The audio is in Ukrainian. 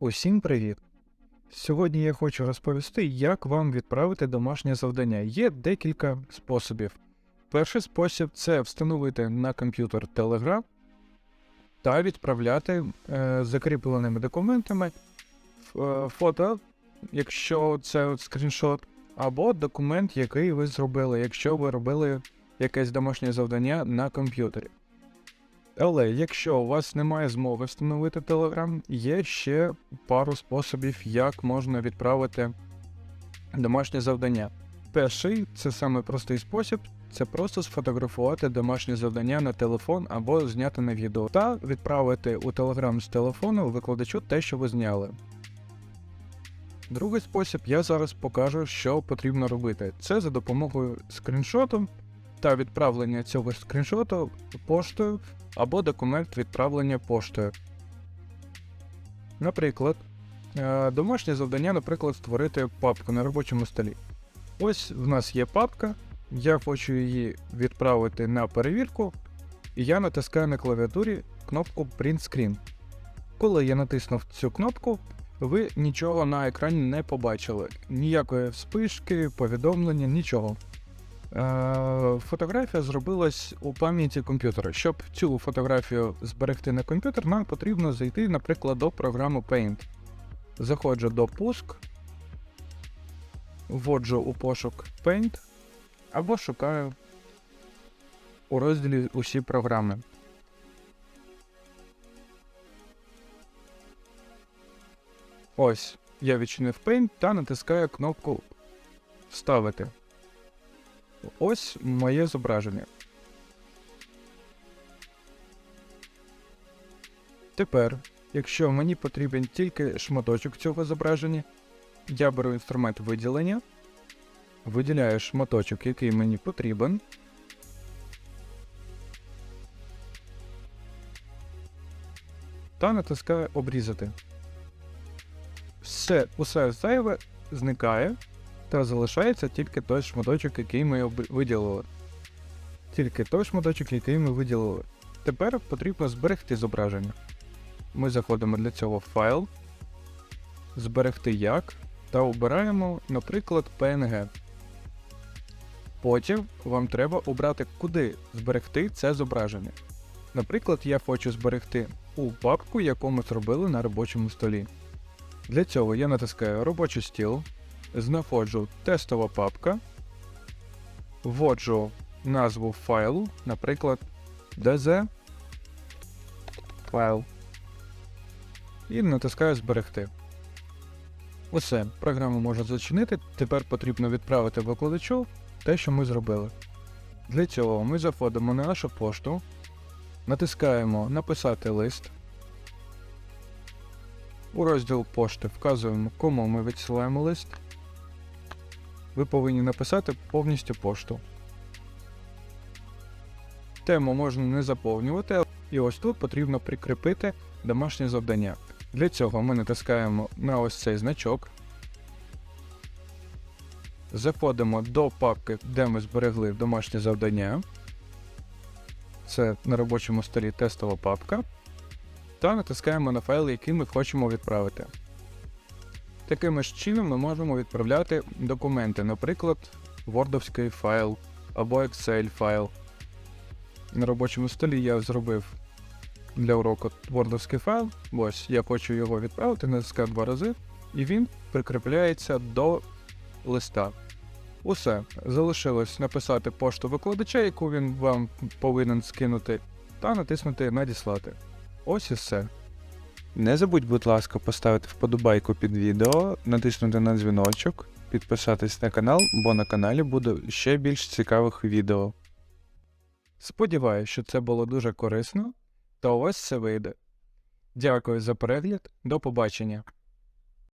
Усім привіт! Сьогодні я хочу розповісти, як вам відправити домашнє завдання. Є декілька способів. Перший спосіб це встановити на комп'ютер Telegram та відправляти е, закріпленими документами е, фото, якщо це от скріншот, або документ, який ви зробили, якщо ви робили якесь домашнє завдання на комп'ютері. Але якщо у вас немає змоги встановити Telegram, є ще пару способів, як можна відправити домашнє завдання. Перший це самий простий спосіб, це просто сфотографувати домашнє завдання на телефон або зняти на відео, та відправити у Telegram з телефону викладачу те, що ви зняли. Другий спосіб я зараз покажу, що потрібно робити. Це за допомогою скріншоту та відправлення цього скріншоту поштою або документ відправлення поштою. Наприклад, е, домашнє завдання, наприклад, створити папку на робочому столі. Ось в нас є папка, я хочу її відправити на перевірку, і я натискаю на клавіатурі кнопку Print Screen. Коли я натиснув цю кнопку, ви нічого на екрані не побачили. Ніякої вспишки, повідомлення, нічого. Е, Фотографія зробилась у пам'яті комп'ютера. Щоб цю фотографію зберегти на комп'ютер, нам потрібно зайти, наприклад, до програми Paint. Заходжу до пуск, вводжу у пошук Paint або шукаю у розділі усі програми. Ось, я відчинив Paint та натискаю кнопку Вставити. Ось моє зображення. Тепер, якщо мені потрібен тільки шматочок цього зображення, я беру інструмент виділення, виділяю шматочок, який мені потрібен. Та натискаю обрізати. Все, усе зайве зникає, та залишається тільки той шматочок, який ми виділили. Тільки той шматочок, який ми виділили. Тепер потрібно зберегти зображення. Ми заходимо для цього в файл, зберегти як та обираємо, наприклад, PNG. Потім вам треба обрати, куди зберегти це зображення. Наприклад, я хочу зберегти у папку, яку ми зробили на робочому столі. Для цього я натискаю робочий стіл, знаходжу тестова папка, вводжу назву файлу, наприклад, DZ файл. І натискаю зберегти. Усе, програму можна зачинити. Тепер потрібно відправити викладачу те, що ми зробили. Для цього ми заходимо на нашу пошту, натискаємо Написати лист. У розділ пошти вказуємо, кому ми відсилаємо лист. Ви повинні написати повністю пошту. Тему можна не заповнювати, і ось тут потрібно прикріпити домашнє завдання. Для цього ми натискаємо на ось цей значок. Заходимо до папки, де ми зберегли домашнє завдання. Це на робочому столі тестова папка. Та натискаємо на файл, який ми хочемо відправити. Таким ж чином ми можемо відправляти документи, наприклад, Wordовський файл або Excel файл. На робочому столі я зробив для уроку Wordовський файл. Ось я хочу його відправити, натискаю два рази, і він прикріпляється до листа. Усе. Залишилось написати пошту викладача, яку він вам повинен скинути, та натиснути Надіслати. Ось і все. Не забудь, будь ласка, поставити вподобайку під відео, натиснути на дзвіночок, підписатись на канал, бо на каналі буде ще більш цікавих відео. Сподіваюсь, що це було дуже корисно, та вас все вийде. Дякую за перегляд, до побачення.